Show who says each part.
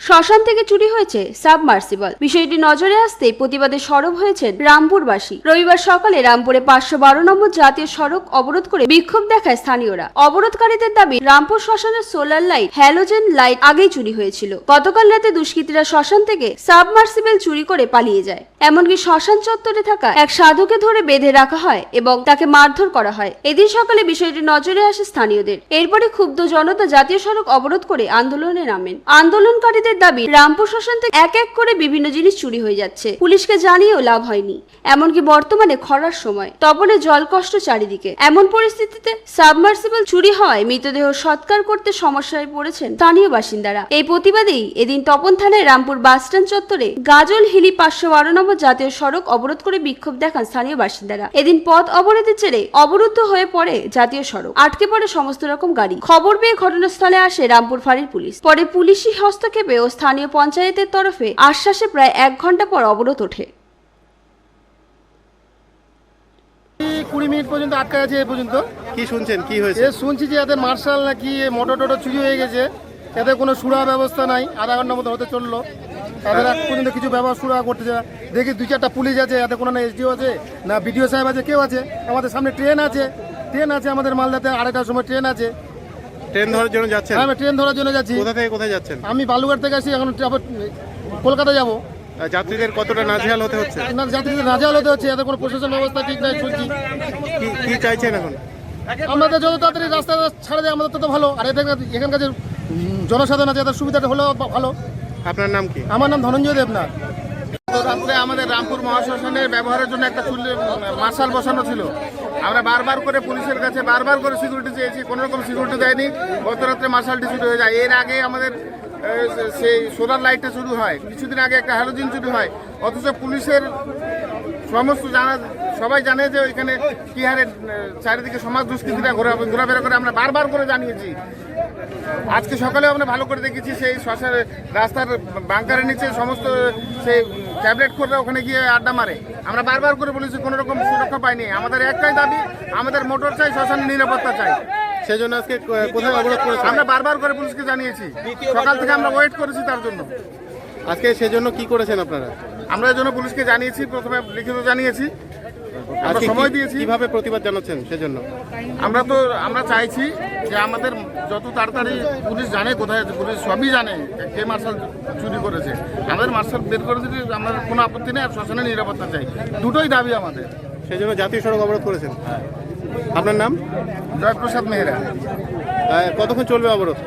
Speaker 1: শ্মশান থেকে চুরি হয়েছে সাবমার্সিবল। বিষয়টি নজরে আসতেই প্রতিবাদে সরব হয়েছেন রামপুরবাসী। রবিবার সকালে রামপুরে পাঁচশো বারো নম্বর জাতীয় সড়ক অবরোধ করে বিক্ষোভ দেখায় স্থানীয়রা। অবরোধকারীদের দাবি, রামপুর শ্মশানের সোলার লাইট, হ্যালোজেন লাইট আগেই চুরি হয়েছিল। গতকাল রাতে দুষ্কৃতীরা শ্মশান থেকে সাবমার্সিবল চুরি করে পালিয়ে যায়। এমনকি শ্মশান চত্বরে থাকা এক সাধুকে ধরে বেঁধে রাখা হয় এবং তাকে মারধর করা হয়। এদিন সকালে বিষয়টি নজরে আসে স্থানীয়দের। এরপরে ক্ষুব্ধ জনতা জাতীয় সড়ক অবরোধ করে আন্দোলনে নামেন। আন্দোলনকারীদের দাবি, রামপুর শ্মশান থেকে এক এক করে বিভিন্ন জিনিস চুরি হয়ে যাচ্ছে। পুলিশকে জানিয়েও লাভ হয়নি। এমনকি বর্তমানে খরার সময় তপনে জল কষ্ট চারিদিকে। এমন পরিস্থিতিতে সাবমার্সিবল চুরি হওয়ায় মৃতদেহ সৎকার করতে সমস্যায় পড়েছেন স্থানীয় বাসিন্দারা। এই প্রতিবাদেই এদিন তপন থানায় রামপুর বাসস্ট্যান্ড চত্বরে গাজল হিলি পাঁচশো বারো নম্বর জাতীয় সড়ক অবরোধ করে বিক্ষোভ দেখান স্থানীয় বাসিন্দারা। এদিন পথ অবরোধের জেরে অবরুদ্ধ হয়ে পড়ে জাতীয় সড়ক। আটকে পড়ে সমস্ত রকম গাড়ি। খবর পেয়ে ঘটনাস্থলে আসে রামপুর ফাঁড়ির পুলিশ। পরে পুলিশি হস্তক্ষেপে ও স্থানীয় পঞ্চায়েতের তরফে আশ্বাসে প্রায় এক ঘণ্টা পর অবরোধ ওঠে।
Speaker 2: কুড়ি মিনিট পর্যন্ত আটকা আছে এ পর্যন্ত।
Speaker 3: কি শুনছেন? কি হয়েছে?
Speaker 2: শুনছি যে এদের মার্শাল নাকি এ মোটর টোটো চুরি হয়ে গেছে। এদের কোনো সুরা ব্যবস্থা নাই। আধা ঘণ্টার মতো হতে চলল। তাদের এক পর্যন্ত কিছু ব্যবস্থা সুরা করতেছে। না। দেখি দুই চারটা পুলিশ আছে। এতে কোনো না এসডিও আছে না বিডিও সাহেব আছে কেউ আছে। আমাদের সামনে ট্রেন আছে। ট্রেন আছে আমাদের মালদাতে। আড়াইটার সময় ট্রেন আছে।
Speaker 3: ট্রেন ধরার জন্য যাচ্ছেন?
Speaker 2: আমি ট্রেন ধরার জন্য যাচ্ছি।
Speaker 3: কোথা থেকে কোথায় যাচ্ছেন?
Speaker 2: আমি বালুঘাট থেকে আসি এখন আবার কলকাতা যাব।
Speaker 3: যাত্রীদের কতটা নাজেহাল হতে হচ্ছে?
Speaker 2: না যাত্রীদের নাজাল হতে হচ্ছে এদের কোনো প্রশাসন ব্যবস্থা ঠিক নাই শুনছি।
Speaker 3: কি কি চাইছেন এখন?
Speaker 2: আমাদের যত তাড়াতাড়ি রাস্তা ছাড়া দেয় আমাদের তত ভালো। আর এদের এখানকার যে জনসাধারণ আছে তাদের সুবিধাটা হলেও ভালো।
Speaker 3: আপনার নাম কি?
Speaker 2: আমার নাম ধনঞ্জয় দেবনাথ।
Speaker 4: রাত্রে আমাদের রামপুর মহাশ্মশানের ব্যবহারের জন্য একটা চুল্লি মার্শাল বসানো ছিল। আমরা বারবার করে পুলিশের কাছে বারবার করে সিকিউরিটি চেয়েছি কোনো রকম সিকিউরিটি দেয়নি গতরাত্রে মার্শালটি শুরু হয়ে যায়। এর আগে আমাদের সেই সোলার লাইটটা শুরু হয়। কিছুদিন আগে একটা হ্যালোজিন শুরু হয়। অথচ পুলিশের সমস্ত জানা সবাই জানে যে ওইখানে কি হারে চারিদিকে সমাজ দুষ্কৃতীরা ঘোরা ঘোরাফেরা করে আমরা বারবার করে জানিয়েছি। আজকে সকালেও আমরা ভালো করে দেখেছি সেই শ্মশান রাস্তার বাংকারের নিচে সমস্ত সেই ট্যাবলেট করে ওখানে গিয়ে আড্ডা মারে। আমরা বারবার করে বলেছি কোনো রকম সুরক্ষা পাইনি। আমাদের একটাই দাবি আমাদের মোটর চাই শ্মশানের নিরাপত্তা চাই।
Speaker 3: সেই জন্য আজকে কোথায় অবরোধ করেছেন
Speaker 4: আমরা বারবার করে পুলিশকে জানিয়েছি। সকাল থেকে আমরা ওয়েট করেছি তার জন্য।
Speaker 3: আজকে সেজন্য কি করেছেন আপনারা?
Speaker 4: আমরা এই জন্য পুলিশকে জানিয়েছি প্রথমে লিখিত জানিয়েছি।
Speaker 3: আজকে
Speaker 4: সময় দিয়েছি।
Speaker 3: কীভাবে প্রতিবাদ জানাচ্ছেন সেজন্য?
Speaker 4: আমরা তো আমরা চাইছি যে আমাদের যত তাড়াতাড়ি পুলিশ জানে কোথায় আছে, পুলিশ সবই জানে কে মার্শাল চুরি করেছে। আমাদের মার্শাল বের করে দিলে আমাদের কোনো আপত্তি নেই আর শ্মশানের নিরাপত্তা চাই। দুটোই দাবি আমাদের।
Speaker 3: সেজন্য জাতীয় সড়ক অবরোধ করেছেন। আপনার নাম?
Speaker 4: জয়প্রসাদ মেহরা।
Speaker 3: কতক্ষণ চলবে অবরোধ?